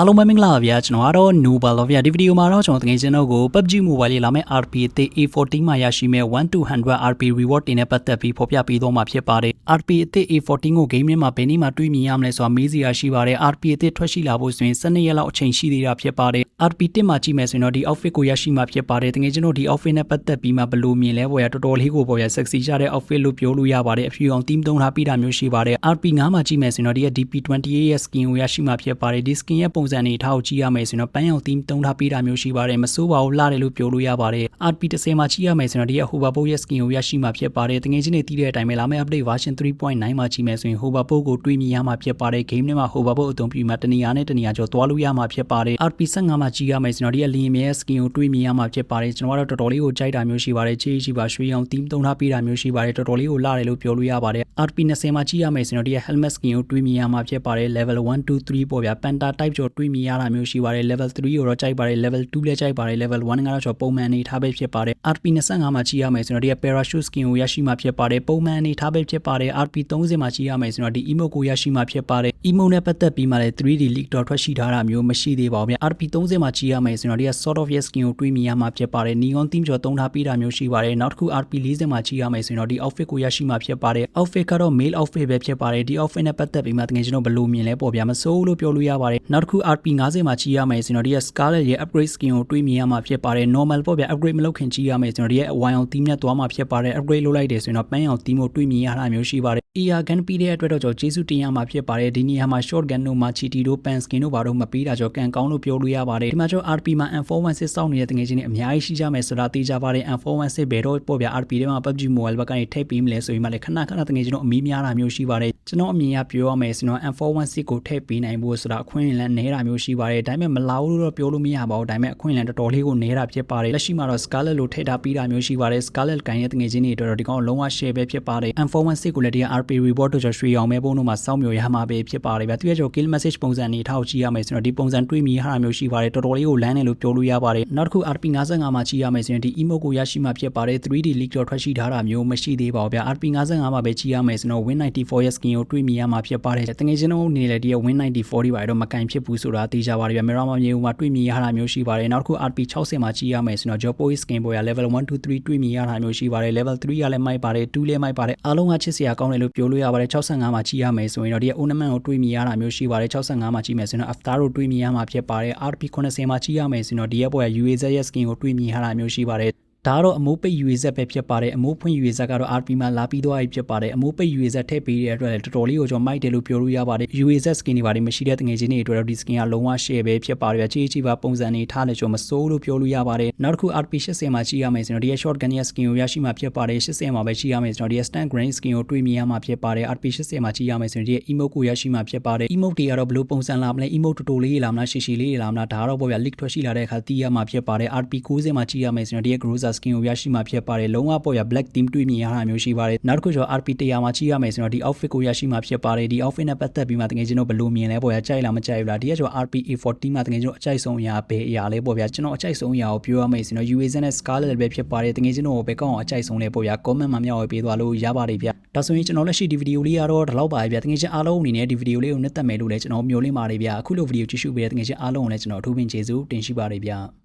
အားလုံးပဲမင်္ဂလာပါဗျာကျွန်တော်ကတော့ Nobel ပါဗျာဒီဗီဒီယိုမှာတော့ကျွန်တော်တကယ်ချင်းတော့ကို PUBG Mobile လေးလာမယ့် RP အသစ် A14 မှာရရှိမဲ့1 to 100 RP reward တင်နဲ့ပတ်သက်ပြီးဖော်ပြပေးတော့မှာဖြစ်ပါတယ် RP အသစ် A14 ကို game ထဲမှာဘယ်နည်းမှာတွေ့မြင်ရမလဲဆိုတာမေးစရာရှိပါတယ် RP အသစ်ထွက်ရှိလာဖို့ဆိုရင်12ရက်လောက်အချိန်ရှိသေးတာဖြစ်ပါတယ် RP 1 မှာကြည့်မယ်ဆိုရင်တော့ဒီ outfit ကိုရရှိမှာဖြစ်ပါတယ်တကယ်ချင်းတော့ဒီ outfit နဲ့ပတ်သက်ပြီးမှဘယ်လိုမြင်လဲပေါ့ဗျာတော်တော်လေးကိုပေါ့ဗျာ sexy ကြတဲ့ outfit လို့ပြောလို့ရပါတယ်အဖြူအောင် theme သုံးထားပြီးတာမျိုးရှိပါတယ် RP 9 မှာကြည့်မယ်ဆိုရင်တော့ဒီရဲ့ DP28 ရဲ့ skin ကိုရရှိမှာဖြစ်ပါတယ်ဒီ skin ရဲ့ပုံစံနေထားကိုကြည့်ရမယ်ဆိုရင်တော့ပန်းရောင် theme သုံးထားပေးတာမျိုးရှိပါတယ်မစိုးပါဘူးလှတယ်လို့ပြောလို့ရပါတယ် RP 10 မှာကြည့်ရမယ်ဆိုရင်တော့ဒီရဲ့ Hoverboard ရဲ့ skin ကိုရရှိမှာဖြစ်ပါတယ်တကယ်ချင်းနေတည်တဲ့အတိုင်းပဲလာမယ့် update version 3.9မှာကြည့်မယ်ဆိုရင် Hoverboard ကိုတွေးမြင်ရမှာဖြစ်ပါတယ် game ထဲမှာ Hoverboard အသုံးပြုမှတနေရာနဲ့တနေရာကျော်သွားလို့ရမှာဖြစ်ပါတယ် RP 15 မှာကြည့်ရမယ်ဆိုရင်တော့ဒီရဲ့လင်းမြဲ skin ကိုတွေးမြင်ရမှာဖြစ်ပါတယ်ကျွန်တော်ကတော့တော်တော်လေးကိုကြိုက်တာမျိုးရှိပါတယ်ချေးရှိပါရွှေအောင် theme သုံးထားပေးတာမျိုးရှိပါတယ်တော်တော်လေးကိုလှတယ်လို့ပြောလို့ရပါတယ် RP 20မှာကြည့်ရမယ်ဆိုရင်တော့ဒီရဲ့ helmet skin ကိုတွေးမြင်ရမှာဖြစ်ပါတယ် level 1 2 3ပေါ့ဗျာ panda type ကျော်တွေးမြင်ရတာမျိုးရှိပါတယ် level 3ကိုတော့ကြိုက်ပါတယ် level 2လည်းကြိုက်ပါတယ် level 1ကတော့ကျွန်တော်ပုံမှန်အနေထားပဲဖြစ်ပါတယ် RP 25မှာကြည့်ရမယ်ဆိုတော့ဒီရဲ့ parachute skin ကိုရရှိမှာဖြစ်ပါတယ်ပုံမှန်အနေထားပဲဖြစ်ပါတယ် RP 30မှာကြည့်ရမယ်ဆိုတော့ဒီ emote ကိုရရှိမှာဖြစ်ပါတယ် emote နဲ့ပတ်သက်ပြီးမှလည်း 3D leak တော့ထွက်ရှိထားတာမျိုးမရှိသေးပါဘူးဗျ RP 30မှာကြည့်ရမယ်ဆိုတော့ဒီရဲ့ sort of yes skin ကိုတွေးမြင်ရမှာဖြစ်ပါတယ် neon theme ကျော်သုံးထားပေးတာမျိုးရှိပါတယ်နောက်တစ်ခု RP 40မှာကြည့်ရမယ်ဆိုရင်တော့ဒီ outfit ကိုရရှိမှာဖြစ်ပါတယ် outfit ကတော့ male outfit ပဲဖြစ်ပါတယ်ဒီ outfit နဲ့ပတ်သက်ပြီးမှတကယ်ကျွန်တော်ဘယ်လိုမြင်လဲပေါ့ဗျာမစိုးလို့ပြောလို့ရပါတယ်နောက်တစ်ခု RP 50မှာကြည့်ရမယ်ဆိုရင်တော့ဒီရဲ့ scarlet ရဲ့ upgrade skin ကိုတွေးမြင်ရမှာဖြစ်ပါတယ် normal ပေါ့ဗျာ upgrade မလုပ်ခင်ကြည့်ရမယ်ဆိုတော့ဒီရဲ့ wine အောင် theme နဲ့သွားမှာဖြစ်ပါတယ် upgrade လုပ်လိုက်တယ်ဆိုရင်တော့ပန်းအောင် theme ကိုတွေးမြင်ရတာမျိုးရှိပါတယ် ER gun ပြီးတဲ့အတွက်တော့ကျွန်တော်ကျေးဇူးတင်ရမှာဖြစ်ပါတယ်ဒီနေရာမှာ short gun တို့မှာ GT တို့ pan skin တို့ဘာတို့မပေးတာကျွန်တော်ကန်ကောင်းလို့ပြောလို့ရပါတယ်ဒီမှာကျွန်တော် RP မှာ M416 စောင့်နေတဲ့တကယ်ချင်းတွေအများကြီးရှိကြမယ်ဆိုတာသိကြပါတယ် M416 ဘယ်တော့ပေါ့ဗျာ RP ထဲမှာ PUBG Mobile ဘက်ကနေထည့်ပေးမလဲဆိုပြီးမှလည်းခဏခဏတကယ်ကျွန်တော်အမီးများတာမျိုးရှိပါတယ်ကျွန်တော်အမြင်ရပြောရမယ်ဆိုတော့ M416 ကိုထည့်ပေးနိုင်ဖို့ဆိုတာအခွင့်အလမ်းနဲတာမျိုးရှိပါတယ်ဒါပေမဲ့မလာဘူးလို့တော့ပြောလို့မရပါဘူးဒါပေမဲ့အခွင့်အလမ်းတော်တော်လေးကိုနဲတာဖြစ်ပါတယ်လက်ရှိမှာတော့ Scarlet လို့ထည့်ထားပေးတာမျိုးရှိပါတယ် Scarlet ကိုင်းရဲ့တကယ်ချင်းတွေတော့ဒီကောင်လုံးဝ share ပဲဖြစ်ပါတယ် M416 ကိုလည်းဒီ RP report တို့ကျွန်တော်ရွှေအောင်မဲပုံးတို့မှာစောင့်မျှော်ရမှာပဲဖြစ်ပါတယ်ဗျာသူရဲ့ကျွန်တော် kill message ပုံစံနေထားကိုကြည့်ရမယ်ဆိုတော့ဒီပုံစံတွေးမိရတာမျိုးရှိပါတယ်တော်တော်လေးကိုလမ်းတယ်လို့ပြောလို့ရပါတယ်နောက်တစ်ခု RP 55မှာကြည့်ရမယ်ဆိုရင်ဒီ emote ကိုရရှိမှာဖြစ်ပါတယ် 3D leak တော့ထွက်ရှိထားတာမျိုးမရှိသေးပါဘူးဗျာ RP 55မှာပဲကြည့်ရမယ်ဆိုတော့ Win94 ရဲ့ skin ကိုတွေးမိရမှာဖြစ်ပါတယ်တကယ်ချင်းတော့နေလေဒီ Win94 တွေပါတော့မကန်ဖြစ်ဘူးဆိုတာသိကြပါတယ်ဗျာ Mirror မှာမြေဦးမှာတွေးမိရတာမျိုးရှိပါတယ်နောက်တစ်ခု RP 60မှာကြည့်ရမယ်ဆိုတော့ Jopo skin ပေါ်ရ level 1 2 3တွေးမိရတာမျိုးရှိပါတယ် level 3ကလည်းမိုက်ပါတယ်2လည်းမိုက်ပါတယ်အားလုံးကချစ်စရာကောင်းတယ်လို့ပြောလို့ရပါတယ်65မှာကြည့်ရမယ်ဆိုရင်တော့ဒီ ornament ကိုတွေးမိရတာမျိုးရှိပါတယ်65မှာကြည့်မယ်ဆိုရင်တော့ after ကိုတွေးမိရမှာဖြစ်ပါတယ် RP 80မှာကြည့်ရမယ်ဆိုရင်တော့ဒီရဲ့ပေါ်ရ UAZ ရဲ့ skin ကိုတွေးမိရတာမျိုးရှိပါတယ် ဒါကတော့အမိုးပိတ် UAZ ပဲဖြစ်ပါတယ်အမိုးဖွင့် UAZ ကတော့ RP မှာလာပြီးသွားပြီဖြစ်ပါတယ်အမိုးပိတ် UAZ ထည့်ပေးတဲ့အတွက်လည်းတော်တော်လေးကိုကျွန်တော်မိုက်တယ်လို့ပြောလို့ရပါတယ် UAZ skin တွေပါတယ်မရှိတဲ့တငယ်ချင်းတွေအတွက်တော့ဒီ skin ကလုံးဝ share ပဲဖြစ်ပါတယ်ချီချီပါပုံစံနေထားလဲကျွန်တော်မစိုးလို့ပြောလို့ရပါတယ်နောက်တစ်ခု RP 80မှာကြည့်ရမယ်ဆိုတော့ဒီ shotgun ရဲ့ skin ကိုရရှိမှာဖြစ်ပါတယ်80မှာပဲကြည့်ရမယ်ဆိုတော့ဒီ stand grain skin ကိုတွေးမြင်ရမှာဖြစ်ပါတယ် RP 80မှာကြည့်ရမယ်ဆိုရင်ဒီ emote ကိုရရှိမှာဖြစ်ပါတယ် emote တွေကတော့ဘယ်လိုပုံစံလာမလဲ emote တူတူလေးလာမလားရှည်ရှည်လေးလာမလားဒါကတော့ပေါ့ဗျာ leak ထွက်ရှိလာတဲ့အခါသိရမှာဖြစ်ပါတယ် RP 90မှာကြည့်ရမယ်ဆိုတော့ဒီ groza skin ကိုရရှိမှာဖြစ်ပါတယ်လုံးဝပေါ့ရ black team တွေ့မြင်ရတာမျိုးရှိပါတယ်နောက်တစ်ခုကျတော့ RP 100မှာကြည့်ရမယ်ဆိုတော့ဒီ outfit ကိုရရှိမှာဖြစ်ပါတယ်ဒီ outfit နဲ့ပတ်သက်ပြီးမှတကယ်ကျွန်တော်ဘယ်လိုမြင်လဲပေါ့ရကြိုက်လားမကြိုက်ဘူးလားဒီကကျတော့ RP A40 မှာတကယ်ကျွန်တော်အကြိုက်ဆုံးအရာပဲအရာလဲပေါ့ဗျာကျွန်တော်အကြိုက်ဆုံးအရာကိုပြောရမယ်ဆိုတော့ UAZ နဲ့ Scarlet ပဲဖြစ်ပါတယ်တကယ်ကျွန်တော်ဘယ်ကောင်းအောင်အကြိုက်ဆုံးလဲပေါ့ဗျာ comment မှာမျှဝေပေးသွားလို့ရပါတယ်ဗျဒါဆိုရင်ကျွန်တော်လက်ရှိဒီဗီဒီယိုလေးကတော့ဒီလောက်ပါပဲဗျတကယ်ချင်းအားလုံးအနေနဲ့ဒီဗီဒီယိုလေးကိုနှစ်သက်မယ်လို့လည်းကျွန်တော်မျှော်လင့်ပါတယ်ဗျအခုလိုဗီဒီယိုကြည့်ရှုပေးတဲ့တကယ်ချင်းအားလုံးကိုလည်းကျွန်တော်အထူးပင်ကျေးဇူးတင်ရှိပါတယ်ဗျ